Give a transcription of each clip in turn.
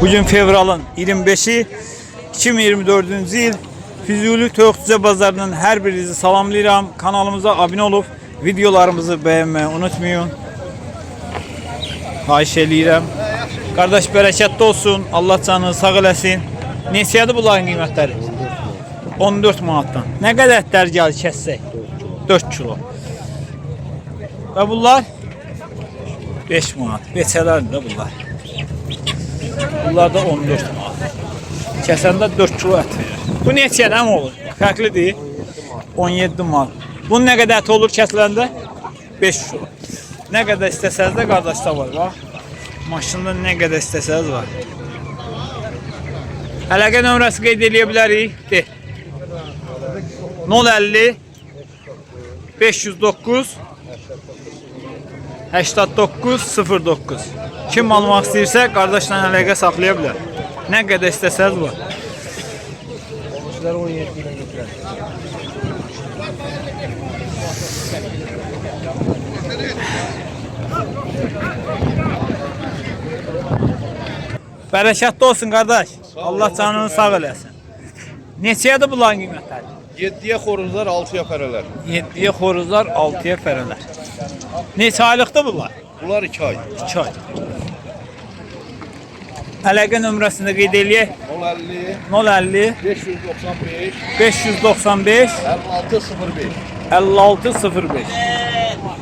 Bugün fevralın 25'i 2024-cü il Füzuli Toyuqçuca bazarının hər birinizi salamlayıram. Kanalımıza abunə olub videolarımızı bəyənməyi unutmayın. Xahiş eləyirəm. Qardaş bərəkətli olsun. Allah canını sağ eləsin. Neçədir bunların qiymətləri? 14 manatdan. Nə qədər ətlər gəlir kəssək? 4 kilo. Və bunlar 5 manat. Beçələrdir də bunlar. Bunlar da 14 manat. Kəsəndə 4 kilo ət. Bu neçədən olur? Fərqlidir. 17 manat. Bunun nə qədər əti olur kəsiləndə? 5 kilo. Nə qədər istəsəz də qardaşlar var. Bax. Maşında nə qədər istəsəz var. Əlaqə nömrəsi qeyd edə bilərik. De. 050 509 89 09 Kim almaq istəyirsə qardaşla əlaqə saxlaya bilər. Nə qədər istəsəz var. Komşular 17 ile getirer. Bərəkətli olsun qardaş. Allah canını sağ eləsin. Neçədir bunların qiymətləri? 7'ye horuzlar 6'ya pereler. 7-yə xoruzlar, 6-ya fərələr. Neçə aylıqdır bunlar? Bunlar 2 ay. 2 ay. Əlaqə nömrəsini qeyd eləyək. 050 050 595 595 5605. 5605.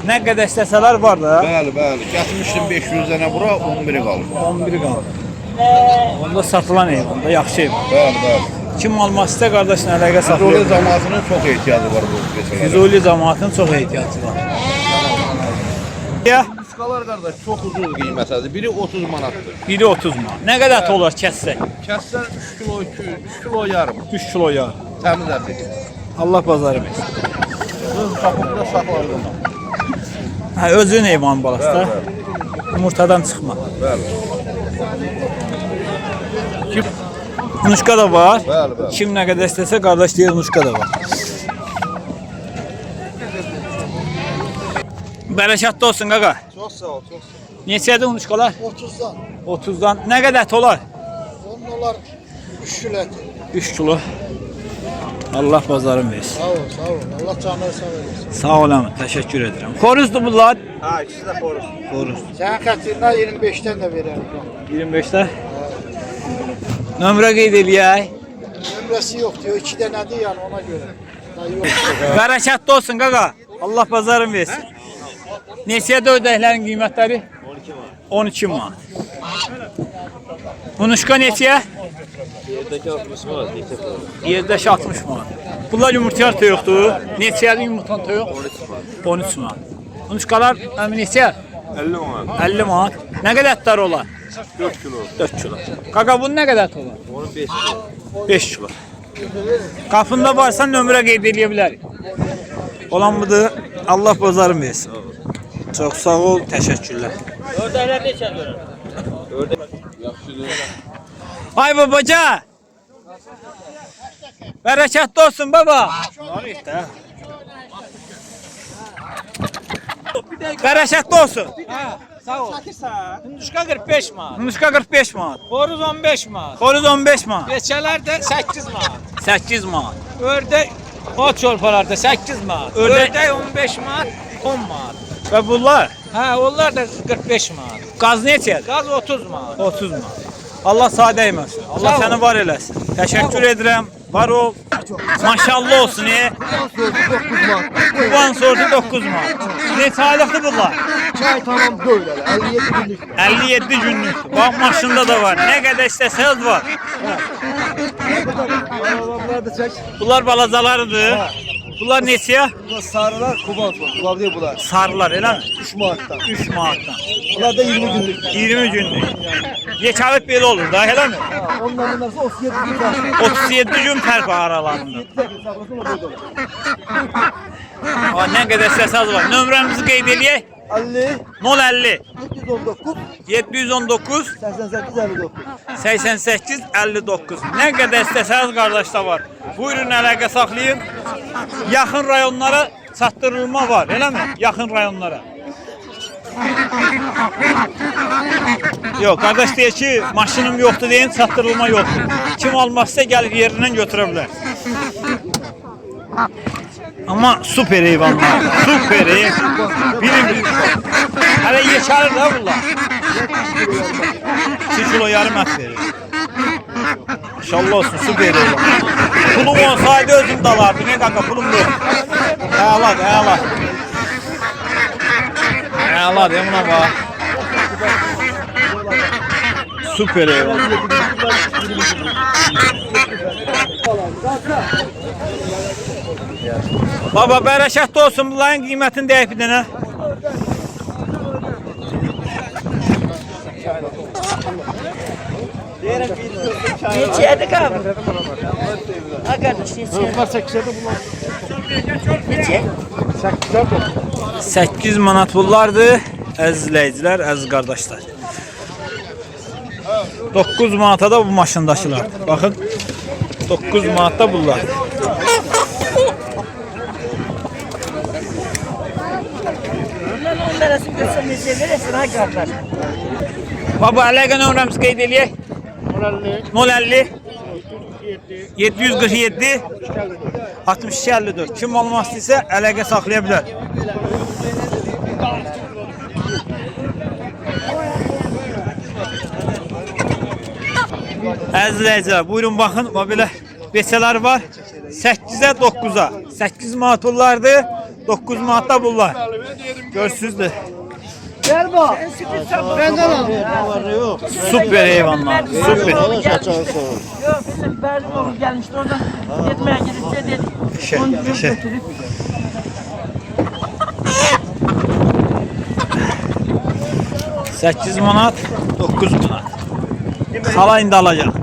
Nə qədər istəsələr var da. Bəli, bəli. Gətirmişdim 500 dənə bura, 11 qalır. 11 qaldı. Onda satılan heyvanda yaxşı heyvan. Bəli, bəli. Kim istə qardaşla əlaqə saxlayır. zamanının çok ihtiyacı var bu mesela. Füzuli cəmaatın çox ehtiyacı var. Ya, Iskalar kardeş çok uzun kıymetlidir. Biri 30 manattır. biri 30 manat. Nə qədər ət olar kəssək? Kessen 3 kilo 200, 3 kilo yarım. 3 kilo yağ. Temiz eti. Allah bazarı versin. Kız kapımda saklardım. Hə, özün heyvan balası da. Yumurtadan çıxma. Bəli. Nuşka da var. Kim nə qədər istəsə qardaş deyir nuşka da var. Bərəkətli olsun qaqa. Çok sağ ol, çok sağ Neçədir nuşkalar? ol. 30'dan. 30-dan. Nə qədər ət olar? Onun dolar 3 kilo et. 3 kilo. Allah bazarın versin. Sağ ol, sağ ol. Allah canını sağ eylesin. Sağ olun, təşəkkür edirəm. Xoruzdur bunlar. Ha ikisi de horuz. Xoruz. Sen kaçından 25'ten de verelim. 25-də. Nömrə qeyd eləyək. Ömresi yok diyor. 2 denedir yani ona göre. Yok. Bərəkətli olsun qaqa. Allah bazarın versin. Neçədə ödəklərin qiymətləri? 12 manat. 12 manat. Bunuşka neçəyə? Yerdeki 60 var, yekte var. Yerdəki 60 manat. Bunlar yumurtayar toyuqdur. Neçədir yumurtan toyuq? 13 manat. Bunuşkalar əmin neçə? 50 var. 50 manat. Nə qədər ətlər olar? 4 kilo. 4 kilo. Qaqa bunun nə qədər ət olar? Onun 5 kilo. 5 kilo. Qapında varsa nömrə qeyd. Olan budur. Allah bazarın versin. Çox sağ ol, təşəkkürlər. Ay babaca. Bərəkətli olsun baba. Bərəkətli olsun. Sağ ol. Hinduşka 45 manat. Nuşka 45 manat. Horuz 15 manat. Xoruz 15 manat. Keçələr də 8 manat. 8 manat. Ördək o çorbalarda 8 manat. Ördək- Ördək 15 manat, 10 manat. Və bunlar Hə, onlar da 45 manat. qaz neçədir? Qaz 30 manat. 30 manat. Allah sadə etməsin. Allah Sağ səni var eləsin. Təşəkkür edirəm. Var ol. Maşallah olsun. E. Kurban sordu 9 manat. Neçə aylıqdır bunlar? Çay tamam böyle. 57 günlük. 57 günlük. Bax maşında da var. Nə qədər istəsəz var. Bunlar da çek. Bunlar. Bunlar neçəyə? Bunlar sarılar kuban sor. Bunlar değil bunlar. Sarılar eləmi? 3 manattan. 3 manatdan. Bunlar da 20 günlük. 20 günlük. Yekavət belə olur da, eləmi? Ha, onların arası 37 gün var. 37 gün var aralarında. 7 gün olur. Aa, nə qədər istəsəz var. Nömrəmizi qeyd eləyək. 50 050 719 719 88 59. 88 59. Nə qədər istəsəniz qardaşlar var. Buyurun əlaqə saxlayın. Yaxın rayonlara çatdırılma var, eləmi? Yaxın rayonlara. Yox, qardaş deyir ki, maşınım yoxdur deyin, çatdırılma yoxdur. Kim almazsa gəlib yerindən götürə bilər. Amma super heyvanlar, super ev. Bilim. Hələ yekəlir də bunlar. 2 kilo yarım ət verir. İnşallah olsun, super heyvan. Pulum olsaydı özüm dalardım. Ne kanka pulum yok. Əla, əla. Əla, deyim buna bax. Super heyvan. Baba bərəkətli olsun bunların qiymətini deyək bir dənə. Neçəyədir qabı? Ha qardaş, neçəyədir? Bunlar 8'e de bunlar. Neçə? 8'e de. 8 manat bunlardır. Əziz izləyicilər, əziz qardaşlar. 9 manata da bu maşındaşılar. Baxın. 9 manatda bunlar. arası göstermeyeceği? Baba alaga numaram sıkayı deliye. Molalli. 747 6254. Kim olmak istese alaga saklayabilir. Əzizləyicilər, buyurun baxın, o belə beçələr var. 8-ə, 9-a. 8 manatullardır. 9 muhattabullah. Görsüz de. Gel bak. Benden al. Süper eyvallah. Süper. Yok bizim Berlinoğlu gelmişti oradan gitmeye gidince dedi. Şey, Onu şey. götürüp. Sekiz manat, dokuz manat. Kalayında alacağım.